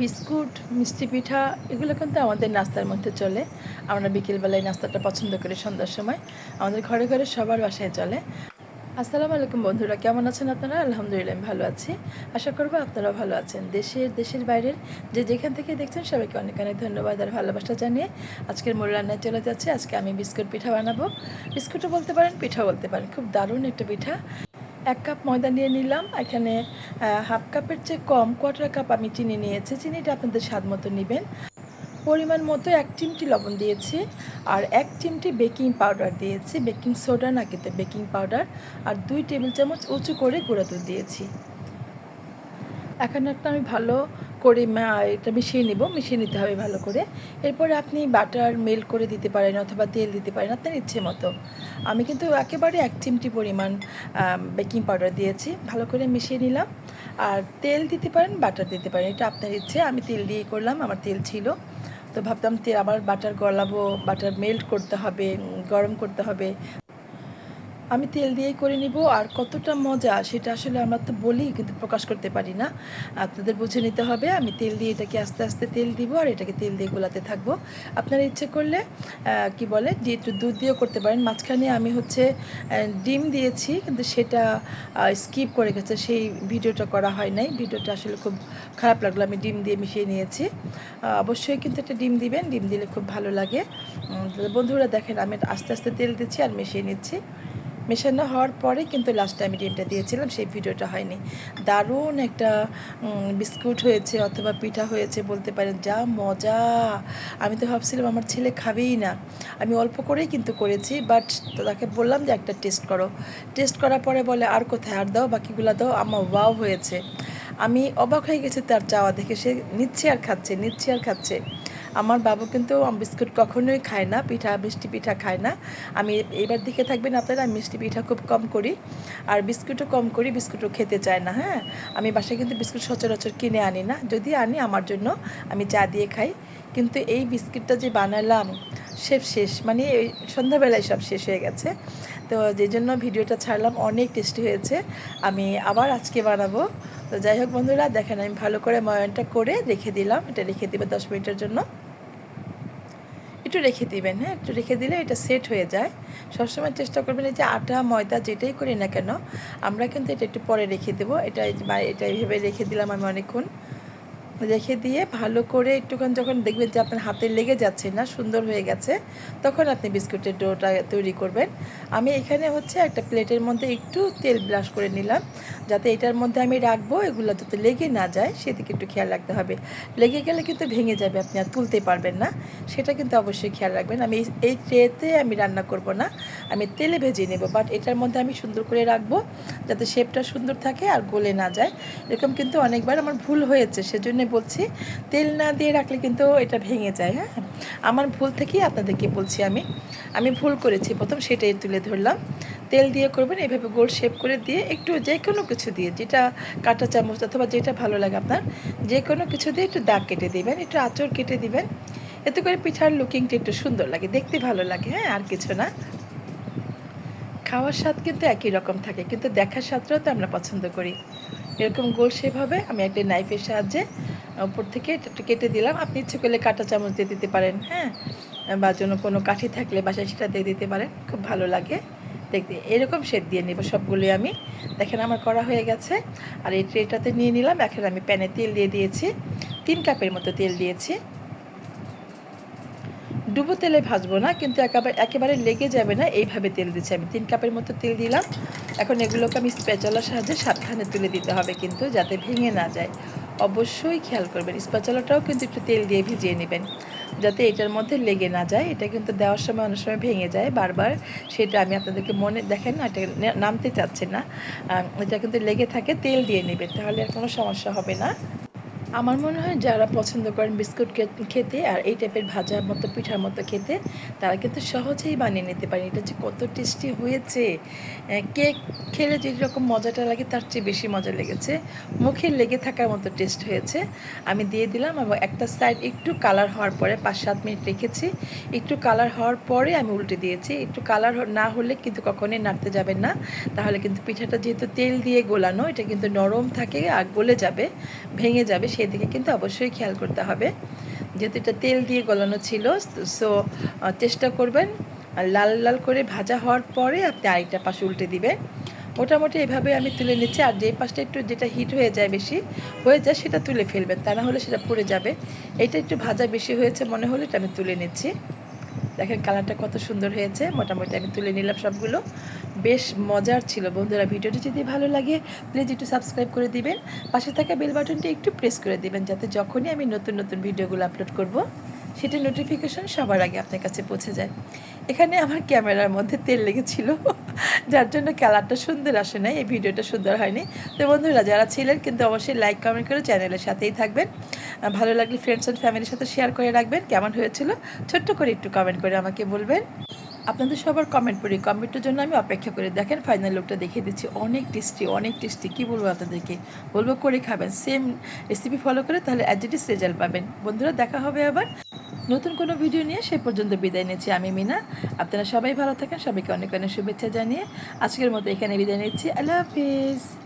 Biscuit, মিষ্টি পিঠা, এগুলো কিন্তু আমাদের নাস্তার মধ্যে চলে। আমরা বিকেলবেলায় নাস্তাটা পছন্দ করি সন্ধ্যার সময়। আমাদের ঘরে ঘরে সবার বাসায় চলে। আসসালামু আলাইকুম বন্ধুরা, কেমন আছেন আপনারা? আলহামদুলিল্লাহ ভালো আছি। আশা করব আপনারা ভালো আছেন। দেশের দেশের বাইরের যে যেখান থেকে দেখছেন, সবাইকে অনেক অনেক ধন্যবাদ আর ভালোবাসা জানিয়ে আজকের মূল রান্নায় চলে যাচ্ছে। আজকে আমি বিস্কুট পিঠা বানাবো। বিস্কুটও বলতে পারেন, পিঠাও বলতে পারেন। খুব দারুণ একটা পিঠা। এক কাপ ময়দা নিয়ে নিলাম, এখানে হাফ কাপের চেয়ে কম কোয়াটার কাপ আমি চিনি নিয়েছি। চিনিটা আপনাদের স্বাদ মতো নেবেন। পরিমাণ মতো এক চিমটি লবণ দিয়েছি আর এক চিমটি বেকিং পাউডার দিয়েছি। বেকিং সোডা না খেতে বেকিং পাউডার। আর দুই টেবিল চামচ উঁচু করে গুঁড়া দুধ দিয়েছি। এখন একটা আমি ভালো করে এটা মিশিয়ে নিব, মিশিয়ে নিতে হবে ভালো করে। এরপরে আপনি বাটার মেল্ট করে দিতে পারেন অথবা তেল দিতে পারেন, আপনার ইচ্ছে মতো। আমি কিন্তু একেবারে এক চিমটি পরিমাণ বেকিং পাউডার দিয়েছি, ভালো করে মিশিয়ে নিলাম। আর তেল দিতে পারেন, বাটার দিতে পারেন, এটা আপনার ইচ্ছে। আমি তেল দিয়েই করলাম, আমার তেল ছিল। তো ভাবতাম তেল আবার বাটার গলাবো, বাটার মেল্ট করতে হবে গরম করতে হবে। আমি তেল দিয়েই করে নিব, আর কতটা মজা সেটা আসলে আমরা তো বলি, কিন্তু প্রকাশ করতে পারি না। আপনাদের বুঝে নিতে হবে, আমি তেল দিয়ে এটাকে আস্তে আস্তে তেল দিব, আর এটাকে তেল দিয়ে গোলাতে থাকব। আপনারা ইচ্ছে করলে কি বলে একটু দুধ দিয়েও করতে পারেন। মাঝখানে আমি হচ্ছে ডিম দিয়েছি, কিন্তু সেটা স্কিপ করে গেছে, সেই ভিডিওটা করা হয় নাই। ভিডিওটা আসলে খুব খারাপ লাগল, আমি ডিম দিয়ে মিশিয়ে নিয়েছি। অবশ্যই কিন্তু একটা ডিম দিবেন, ডিম দিলে খুব ভালো লাগে। বন্ধুরা দেখেন, আমি আস্তে আস্তে তেল দিচ্ছি আর মিশিয়ে নিচ্ছি। মেশানো হওয়ার পরে কিন্তু লাস্টে আমি ডিমটা দিয়েছিলাম, সেই ভিডিওটা হয়নি। দারুণ একটা বিস্কুট হয়েছে অথবা পিঠা হয়েছে বলতে পারেন, যা মজা। আমি তো ভাবছিলাম আমার ছেলে খাবেই না। আমি অল্প করেই কিন্তু করেছি বাট তাকে বললাম যে একটা টেস্ট করো। টেস্ট করার পরে বলে, আর কোথায়? আর দাও, বাকিগুলো দাও। আমার ওয়াও হয়েছে। আমি অবাক হয়ে গেছি তার চাওয়া দেখে। সে নিচ্ছে আর খাচ্ছে, নিচ্ছে আর খাচ্ছে। আমার বাবু কিন্তু বিস্কুট কখনোই খায় না, পিঠা, মিষ্টি পিঠা খায় না। আমি এবার দিকে থাকবেন আপনারা মিষ্টি পিঠা খুব কম করি, আর বিস্কুটও কম করি, বিস্কুটও খেতে চায় না হ্যাঁ? আমি বাসায় কিন্তু বিস্কুট সচরাচর কিনে আনি না, যদি আনি আমার জন্য, আমি চা দিয়ে খাই। কিন্তু এই বিস্কিটটা যে বানালাম, সে শেষ মানে এই সন্ধ্যাবেলায় সব শেষ হয়ে গেছে। তো যে জন্য ভিডিওটা ছাড়লাম, অনেক টেস্টি হয়েছে। আমি আবার আজকে বানাবো। তো যাই হোক বন্ধুরা, দেখেন আমি ভালো করে ময়নটা করে রেখে দিলাম। এটা রেখে দিবে দশ মিনিটের জন্য। একটু রেখে দিবেন হ্যাঁ? একটু রেখে দিলে এটা সেট হয়ে যায়। সবসময় চেষ্টা করবেন এই যে আটা, ময়দা যেটাই করি না কেন, আমরা কিন্তু এটা একটু পরে রেখে দেবো। এটা এটা এইভাবে রেখে দিলাম আমি অনেকক্ষণ। রেখে দিয়ে ভালো করে একটুক্ষণ যখন দেখবেন যে আপনার হাতে লেগে যাচ্ছে না, সুন্দর হয়ে গেছে, তখন আপনি বিস্কুটের ডোটা তৈরি করবেন। আমি এখানে হচ্ছে একটা প্লেটের মধ্যে একটু তেল ব্রাশ করে নিলাম, যাতে এটার মধ্যে আমি রাখব, এগুলো যাতে লেগে না যায়, সেদিকে একটু খেয়াল রাখতে হবে। লেগে গেলে কিন্তু ভেঙে যাবে, আপনি আর তুলতে পারবেন না, সেটা কিন্তু অবশ্যই খেয়াল রাখবেন। আমি এই ট্রেতে আমি রান্না করব না আমি তেলে ভেজে নেব বাট এটার মধ্যে আমি সুন্দর করে রাখব যাতে শেপটা সুন্দর থাকে আর গলে না যায়। এরকম কিন্তু অনেকবার আমার ভুল হয়েছে, সেজন্য বলছি তেল না দিয়ে রাখলে কিন্তু এটা ভেঙে যায় হ্যাঁ? আমার ভুল থেকেই আপনাদেরকে বলছি আমি। আমি ভুল করেছি, প্রথম সেটাই তুলে ধরলাম। তেল দিয়ে করবেন, এভাবে গোল শেপ করে দিয়ে একটু যে কোনো কিছু দিয়ে, যেটা কাঁটা চামচ অথবা যেটা ভালো লাগে আপনার যে কোনো কিছু দিয়ে একটু দাগ কেটে দিবেন, একটু আঁচড় কেটে দিবেন। এতে করে পিঠার লুকিংটা একটু সুন্দর লাগে, দেখতে ভালো লাগে হ্যাঁ? আর কিছু না। খাওয়ার স্বাদ কিন্তু একই রকম থাকে, কিন্তু দেখার স্বাদটাও তো আমরা পছন্দ করি। এরকম গোল হবে, আমি একটা নাইফের সাহায্যে উপর থেকে একটু কেটে দিলাম। আপনি ইচ্ছে করলে কাঁটা চামচ দিয়ে দিতে পারেন হ্যাঁ? বা জন্য কোনো কাঠি থাকলে বাসায় সেটা দিয়ে দিতে পারেন, খুব ভালো লাগে। দেখতে, এরকম শেপ দিয়ে নেব সবগুলোই আমি। দেখেন আমার করা হয়ে গেছে, আর এই ট্রেটাতে নিয়ে নিলাম। এখন আমি প্যানে তেল দিয়ে দিয়েছি, তিন কাপের মতো তেল দিয়েছি। ডুবো তেলে ভাজবো না, কিন্তু একেবারে একেবারে লেগে যাবে না, এইভাবে তেল দিচ্ছি আমি। তিন কাপের মতো তেল দিলাম। এখন এগুলোকে আমি স্প্যাচলার সাহায্যে সাবধানে তুলে দিতে হবে কিন্তু, যাতে ভেঙে না যায়। অবশ্যই খেয়াল করবেন স্প্যাচলাটাও কিন্তু একটু তেল দিয়ে ভিজিয়ে নেবেন, যাতে এটার মধ্যে লেগে না যায়। এটা কিন্তু দেওয়ার সময় অনেক সময় ভেঙে যায়। বারবার সেটা আমি আপনাদেরকে মনে, দেখেন না, এটা নামতে চাচ্ছে না। এটা কিন্তু লেগে থাকে, তেল দিয়ে নেবেন, তাহলে আর কোনো সমস্যা হবে না। আমার মনে হয় যারা পছন্দ করেন বিস্কুট খেতে আর এই টাইপের ভাজার মতো, পিঠার মতো খেতে, তারা কিন্তু সহজেই বানিয়ে নিতে পারে এটা যে কত টেস্টি হয়েছে। কেক খেলে যে রকম মজাটা লাগে, তার চেয়ে বেশি মজা লেগেছে। মুখে লেগে থাকার মতো টেস্ট হয়েছে। আমি দিয়ে দিলাম এবং একটা সাইড একটু কালার হওয়ার পরে পাঁচ সাত মিনিট রেখেছি। একটু কালার হওয়ার পরে আমি উল্টে দিয়েছি। একটু কালার না হলে কিন্তু কখনোই নাড়তে যাবেন না। তাহলে কিন্তু পিঠাটা যেহেতু তেল দিয়ে গোলানো, এটা কিন্তু নরম থাকে আর গলে যাবে, ভেঙে যাবে, সেই সেদিকে কিন্তু অবশ্যই খেয়াল করতে হবে। যেহেতু এটা তেল দিয়ে গলানো ছিল সো চেষ্টা করবেন লাল লাল করে ভাজা হওয়ার পরে আপনি আরেকটা পাশে উল্টে দিবে মোটামুটি এভাবে আমি তুলে নিচ্ছি, আর যে পাশটা একটু যেটা হিট হয়ে যায় বেশি, হয়ে যায় সেটা তুলে ফেলবেন, তা না হলে সেটা পুড়ে যাবে। এটা একটু ভাজা বেশি হয়েছে মনে হলে এটা আমি তুলে নিচ্ছি। দেখেন কালারটা কত সুন্দর হয়েছে। মোটামুটি আমি তুলে নিলাম সবগুলো। বেশ মজার ছিল বন্ধুরা ভিডিওটি। যদি ভালো লাগে প্লিজ একটু সাবস্ক্রাইব করে দিবেন। পাশে থাকা বেল বাটনটি একটু প্রেস করে দিবেন, যাতে যখনই আমি নতুন নতুন ভিডিওগুলো আপলোড করব, সেটা নোটিফিকেশন সবার আগে আপনার কাছে পৌঁছে যায়। এখানে আমার ক্যামেরার মধ্যে তেল লেগেছিল, যার জন্য কালারটা সুন্দর আসে নাই, এই ভিডিওটা সুন্দর হয়নি। তো বন্ধুরা, যারা ছিলেন কিন্তু অবশ্যই লাইক কমেন্ট করে চ্যানেলের সাথেই থাকবেন। ভালো লাগলে ফ্রেন্ডস অ্যান্ড ফ্যামিলির সাথে শেয়ার করে রাখবেন। কেমন হয়েছিল? ছোট্ট করে একটু কমেন্ট করে আমাকে বলবেন। আপনাদের সবার কমেন্ট পড়ি। কমেন্টের জন্য আমি অপেক্ষা করে। দেখেন ফাইনাল লুকটা দেখিয়ে দিচ্ছি। অনেক টেস্টি অনেক টেস্টি কী বলব আপনাদেরকে? বলব করে খাবেন। সেম রেসিপি ফলো করে তাহলে অ্যাজিটিস রেজাল্ট পাবেন। বন্ধুরা, দেখা হবে আবার। নতুন কোনো ভিডিও নিয়ে সে পর্যন্ত বিদায় নিচ্ছি আমি, মিনা। আপনারা সবাই ভালো থাকেন। সবাইকে অনেক অনেক শুভেচ্ছা জানিয়ে আজকের মতো এখানে বিদায় নিচ্ছি। আল্লাহ হাফিজ।